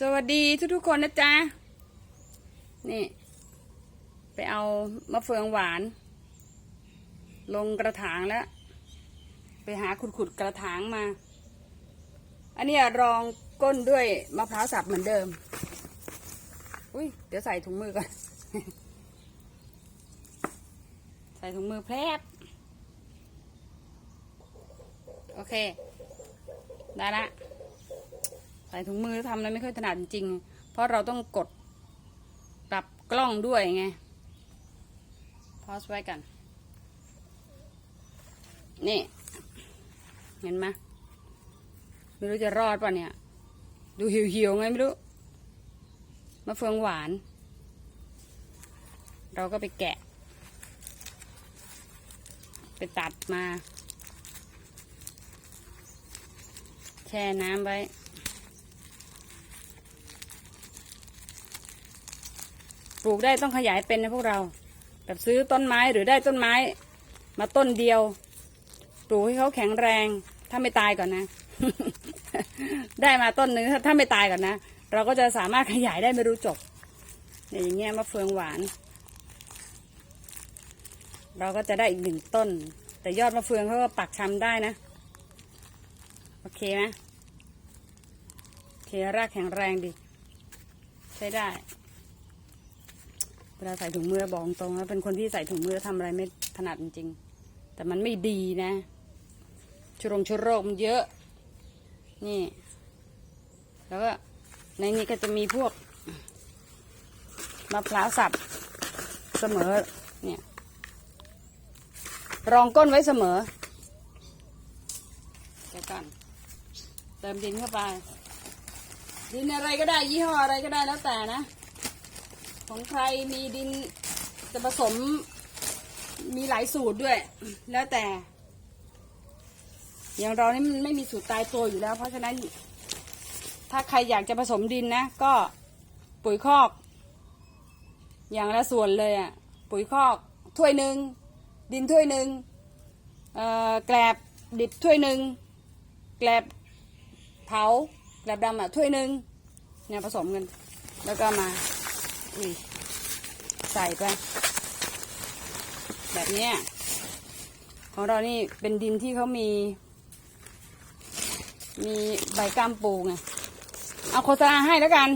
สวัสดีทุกๆคนนะจ๊ะ นี่ ไปเอามะเฟืองหวาน ลงกระถางแล้ว ไปหาขุดๆกระถางมา อันนี้รองก้นด้วยมะพร้าวสับเหมือนเดิม อุ้ยเดี๋ยวใส่ถุงมือก่อน ใส่ถุงมือแพรบโอเค ได้ละ ใส่ถุงมือทำอะไรไม่ค่อยถนัดจริง เพราะเราต้องกดปรับกล้องด้วยไงพอสไว้กัน นี่ เห็นไหมไม่รู้จะรอดป่ะเนี่ย ดูเหี่ยวๆไงไม่รู้มะเฟืองหวาน เราก็ไปแกะ ไปตัดมา แช่น้ำไว้ ปลูกได้ต้องขยายเป็นนะพวกเรา แบบซื้อต้นไม้หรือได้ต้นไม้ มาต้นเดียว ปลูกให้เขาแข็งแรง ถ้าไม่ตายก่อนนะ ได้มาต้นหนึ่งถ้าไม่ตายก่อนนะ เราก็จะสามารถขยายได้ไม่รู้จบอย่างเงี้ยมะเฟืองหวาน เราก็จะได้อีกหนึ่งต้น แต่ยอดมะเฟืองเขาก็ปักชำได้นะ โอเคไหมโอเครากแข็งแรงดี ใช้ได้ วลาใส่ถุงมือบอกตรงแล้วเป็นคนที่ใส่ถุงมือทำอะไรไม่ถนัดจริงๆแต่มันไม่ดีนะ ชุรงชุโรคมันเยอะ นี่ แล้วก็ในนี้ก็จะมีพวกมะพร้าวสับเสมอ เนี่ย รองก้นไว้เสมอเดี๋ยวก่นเติมดินเข้าไปดินอะไรก็ได้ยี่ห้ออะไรก็ได้แล้วแต่นะ ของใครมีดินจะผสมมีหลายสูตรด้วย แล้วแต่ อย่างเรานี่มันไม่มีสูตรตายตัวอยู่แล้ว เพราะฉะนั้น ถ้าใครอยากจะผสมดินนะ ก็ปุ๋ยคอก อย่างละส่วนเลยอะ่ะปุ๋ยคอกถ้วยหนึ่งดินถ้วยหนึ่งแกลบดิบถ้วยหนึ่งแกลบเผาแกลบดำอะถ้วยหนึ่งเนี่ยผสมกัน แล้วก็มา อุ้ยใส่ไป แบบเนี้ยของเรานี่เป็นดินที่เขามี มีใบกล้ามปูไงเอาโฆษณาให้แล้วกัน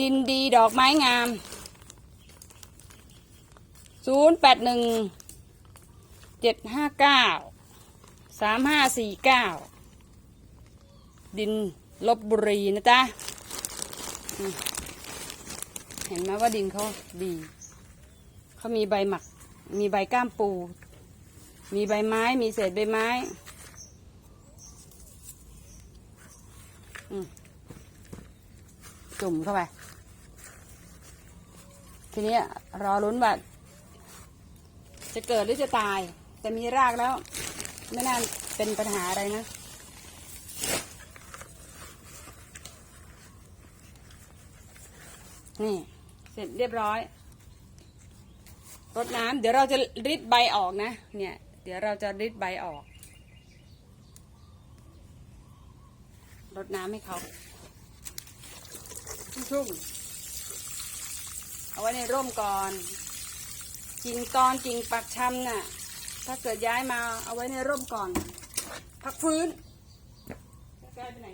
ดินดีดอกไม้งามศูนย์แปดหนึ่งเจ็ดห้าเก้าสามห้าสี่เก้าดินลบบุรีนะจ๊ะ เห็นไหมว่าดินเขาดี เขามีใบหมัก มีใบก้ามปู มีใบไม้ มีเศษใบไม้จุ่มเข้าไป ทีนี้รอลุ้นว่าจะเกิดหรือจะตาย แต่มีรากแล้ว ไม่น่าเป็นปัญหาอะไรนะนี่ เสร็จเรียบร้อยรดน้ำเดี๋ยวเราจะริดใบออกนะ เนี่ย เดี๋ยวเราจะริดใบออกรดน้ำให้เขาชุ่มๆเอาไว้ในร่มก่อนกิ่งตอนกิ่งปักชำน่ะ ถ้าเกิดย้ายมาเอาไว้ในร่มก่อน พักฟื้นใกล้ไปไหน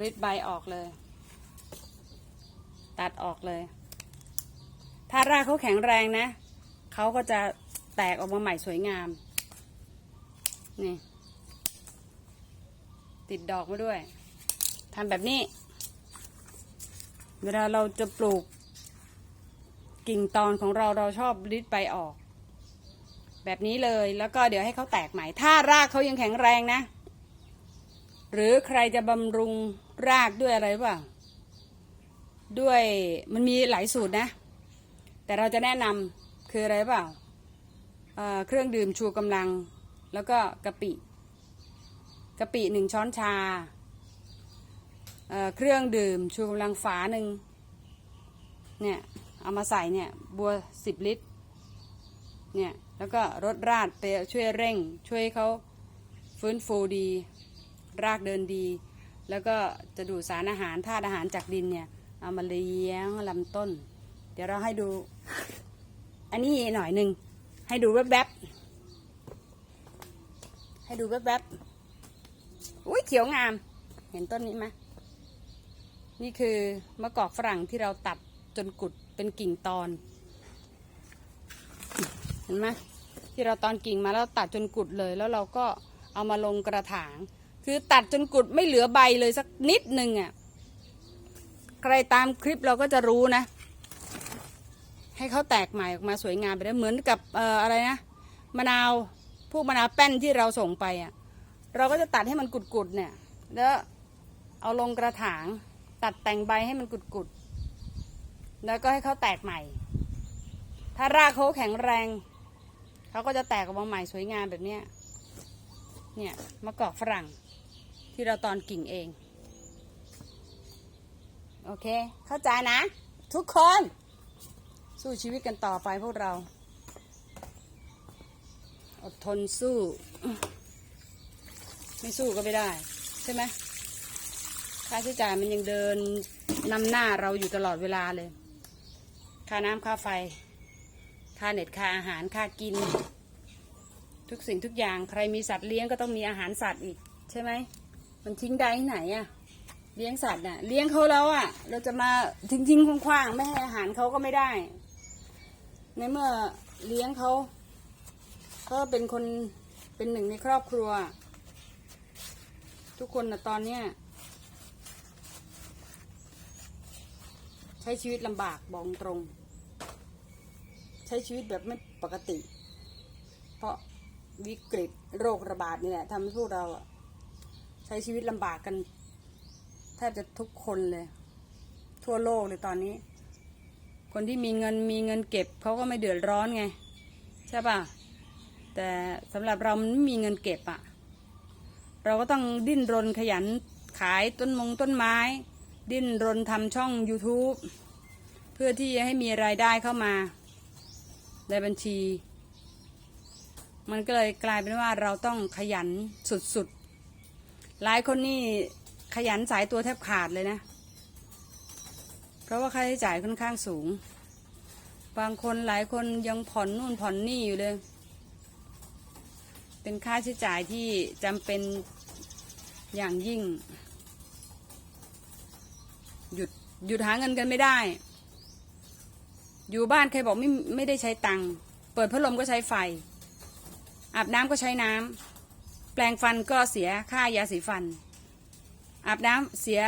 ริดใบออกเลย ตัดออกเลย ถ้ารากเขาแข็งแรงนะ เขาก็จะแตกออกมาใหม่สวยงาม นี่ ติดดอกมาด้วยทำแบบนี้ เวลาเราจะปลูก กิ่งตอนของเราเราชอบริดใบออก แบบนี้เลยแล้วก็เดี๋ยวให้เขาแตกใหม่ ถ้ารากเขายังแข็งแรงนะ หรือใครจะบำรุงรากด้วยอะไรหรือเปล่า ด้วยมันมีหลายสูตรนะ แต่เราจะแนะนำคืออะไรหรือเปล่าเเครื่องดื่มชูกำลัง แล้วก็กะปิกะปิหนึ่งช้อนชาเเครื่องดื่มชูกำลังฝาหนึ่งเนี่ยเอามาใส่เนี่ยบัวสิบลิตรเนี่ยแล้วก็รดราดไปช่วยเร่ง ช่วยเขาฟื้นฟูดี รากเดินดี แล้วก็จะดูดสารอาหารธาตุอาหารจากดินเนี่ยเอามาเลี้ยงลำต้น เดี๋ยวเราให้ดู อันนี้หน่อยหนึ่งให้ดูแวบๆให้ดูแวบๆอุ้ยเขียวงาม เห็นต้นนี้ไหมนี่คือมะกอกฝรั่งที่เราตัดจนกุดเป็นกิ่งตอน เห็นไหมที่เราตอนกิ่งมาแล้วตัดจนกุดเลย แล้วเราก็เอามาลงกระถาง คือตัดจนกุดไม่เหลือใบเลยสักนิดหนึ่งอะ ใครตามคลิปเราก็จะรู้นะ ให้เขาแตกใหม่ออกมาสวยงามไปได้เหมือนกับเอ่ออะไรนะมะนาวพวกมะนาวแป้นที่เราส่งไปอะ เราก็จะตัดให้มันกุดๆเนี่ย แล้วเอาลงกระถาง ตัดแต่งใบให้มันกุดๆแล้วก็ให้เขาแตกใหม่ ถ้ารากเขาแข็งแรงเขาก็จะแตกออกมาใหม่สวยงามแบบเนี้ยเนี่ยมะกอกฝรั่ง ที่เราตอนกิ่งเอง โอเค เข้าใจนะ ทุกคน สู้ชีวิตกันต่อไปพวกเรา อดทนสู้ ไม่สู้ก็ไม่ได้ ใช่ไหมค่าใช้จ่ายมันยังเดินนำหน้าเราอยู่ตลอดเวลาเลย ค่าน้ำค่าไฟ ค่าเน็ตค่าอาหารค่ากิน ทุกสิ่งทุกอย่างใครมีสัตว์เลี้ยงก็ต้องมีอาหารสัตว์อีกใช่ไหม มันทิ้งได้ที่ไหนอะเลี้ยงสัตว์น่ะ เลี้ยงเขาแล้วอะเราจะมาทิ้งทิ้งๆคว้างๆไม่ให้อาหารเขาก็ไม่ได้ ในเมื่อเลี้ยงเขาก็เป็นคนเป็นหนึ่งในครอบครัว ทุกคนนะตอนเนี้ยใช้ชีวิตลำบากบอกตรง ใช้ชีวิตแบบไม่ปกติ เพราะวิกฤตโรคระบาดนี่แหละทำให้พวกเราอะ ใช้ชีวิตลำบากกันแทบจะทุกคนเลย ทั่วโลกเลยตอนนี้ คนที่มีเงินมีเงินเก็บเขาก็ไม่เดือดร้อนไง ใช่ป่ะ แต่สำหรับเรามันไม่มีเงินเก็บอะเราก็ต้องดิ้นรนขยันขายต้นมงต้นไม้ ดิ้นรนทำช่อง YouTube เพื่อที่จะให้มีรายได้เข้ามาในบัญชี มันก็เลยกลายเป็นว่าเราต้องขยันสุด หลายคนนี่ขยันสายตัวแทบขาดเลยนะ เพราะว่าค่าใช้จ่ายค่อนข้างสูง บางคนหลายคนยังผ่อนนู่นผ่อนนี่อยู่เลย เป็นค่าใช้จ่ายที่จำเป็นอย่างยิ่ง หยุดหยุดหาเงินกันไม่ได้ อยู่บ้านใครบอกไม่ไม่ได้ใช้ตังค์ เปิดพัดลมก็ใช้ไฟ อาบน้ำก็ใช้น้ำ แปรงฟันก็เสียค่ายาสีฟัน อาบน้ำเสีย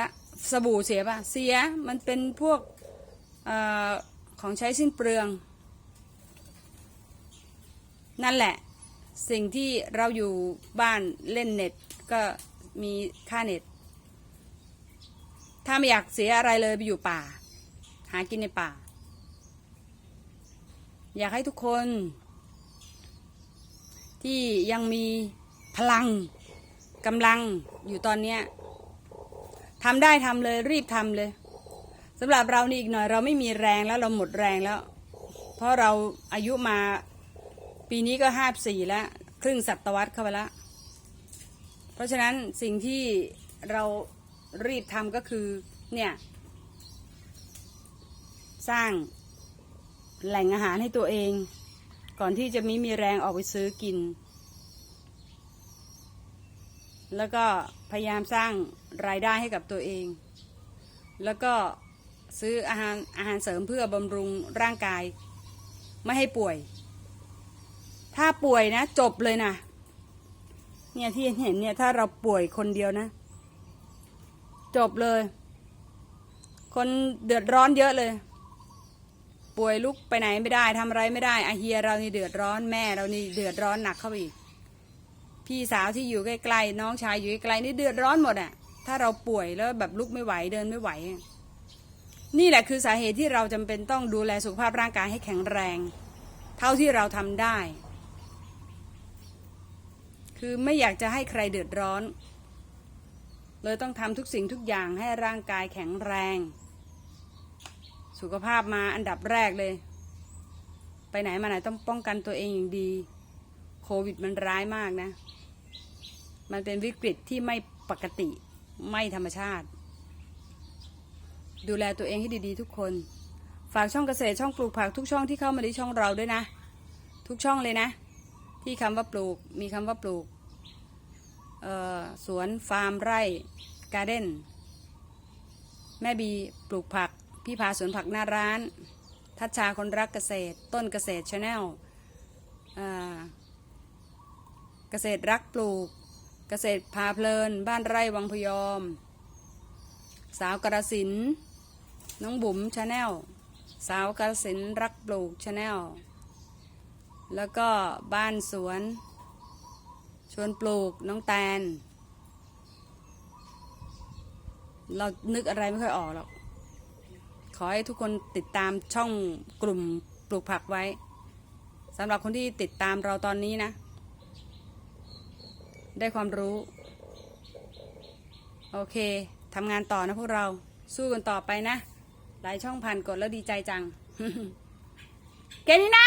สบู่เสียป่ะ เสียมันเป็นพวกออของใช้สิ้นเปลือง นั่นแหละสิ่งที่เราอยู่บ้านเล่นเน็ตก็มีค่าเน็ต ถ้าไม่อยากเสียอะไรเลยไปอยู่ป่า หากินในป่า อยากให้ทุกคน ที่ยังมี พลังกำลังอยู่ตอนเนี้ยทำได้ทำเลยรีบทำเลยสำหรับเรานี่อีกหน่อยเราไม่มีแรงแล้วเราหมดแรงแล้ว เพราะเราอายุมาปีนี้ก็ห้าสี่แล้ว ครึ่งศตวรรษเข้าไปแล้วเพราะฉะนั้นสิ่งที่เรารีบทำก็คือเนี่ย สร้างแหล่งอาหารให้ตัวเอง ก่อนที่จะมีมีแรงออกไปซื้อกิน แล้วก็พยายามสร้างรายได้ให้กับตัวเอง แล้วก็ซื้ออาหารอาหารเสริมเพื่อบำรุงร่างกาย ไม่ให้ป่วย ถ้าป่วยนะ จบเลยนะเนี่ยที่เห็นเนี่ยถ้าเราป่วยคนเดียวนะ จบเลย คนเดือดร้อนเยอะเลย ป่วยลุกไปไหนไม่ได้ทำอะไรไม่ได้อาเฮียเรานี่เดือดร้อนแม่เรานี่เดือดร้อนหนักเข้าไปอีก พี่สาวที่อยู่ใกล้ๆน้องชายอยู่ใกล้ๆนี่เดือดร้อนหมดอะ ถ้าเราป่วยแล้วแบบลุกไม่ไหวเดินไม่ไหว นี่แหละคือสาเหตุที่เราจำเป็นต้องดูแลสุขภาพร่างกายให้แข็งแรง เท่าที่เราทำได้ คือไม่อยากจะให้ใครเดือดร้อน เลยต้องทำทุกสิ่งทุกอย่างให้ร่างกายแข็งแรง สุขภาพมาอันดับแรกเลย ไปไหนมาไหนต้องป้องกันตัวเองอย่างดี โควิดมันร้ายมากนะ มันเป็นวิกฤตที่ไม่ปกติไม่ธรรมชาติ ดูแลตัวเองให้ดีๆ ทุกคน ฝากช่องเกษตรช่องปลูกผักทุกช่องที่เข้ามาในช่องเราด้วยนะ ทุกช่องเลยนะ ที่คำว่าปลูกมีคำว่าปลูกสวนฟาร์มไร่การ์เด้นแม่บีปลูกผัก พี่พาสวนผักหน้าร้าน ทัชชาคนรักเกษตร ต้นเกษตรชาแนล ษตรรักปลูก เกษตรพาเพลิน บ้านไร่วังพยอม สาวกระสิน น้องบุ๋มชาแนล สาวกระสินรักปลูกชาแนล แล้วก็บ้านสวน ชวนปลูกน้องแตน เรานึกอะไรไม่ค่อยออกหรอก ขอให้ทุกคนติดตามช่องกลุ่มปลูกผักไว้สำหรับคนที่ติดตามเราตอนนี้นะ ได้ความรู้ โอเคทำงานต่อนะพวกเราสู้กันต่อไปนะ หลายช่องผ่านกดแล้วดีใจจังเกนี้นะ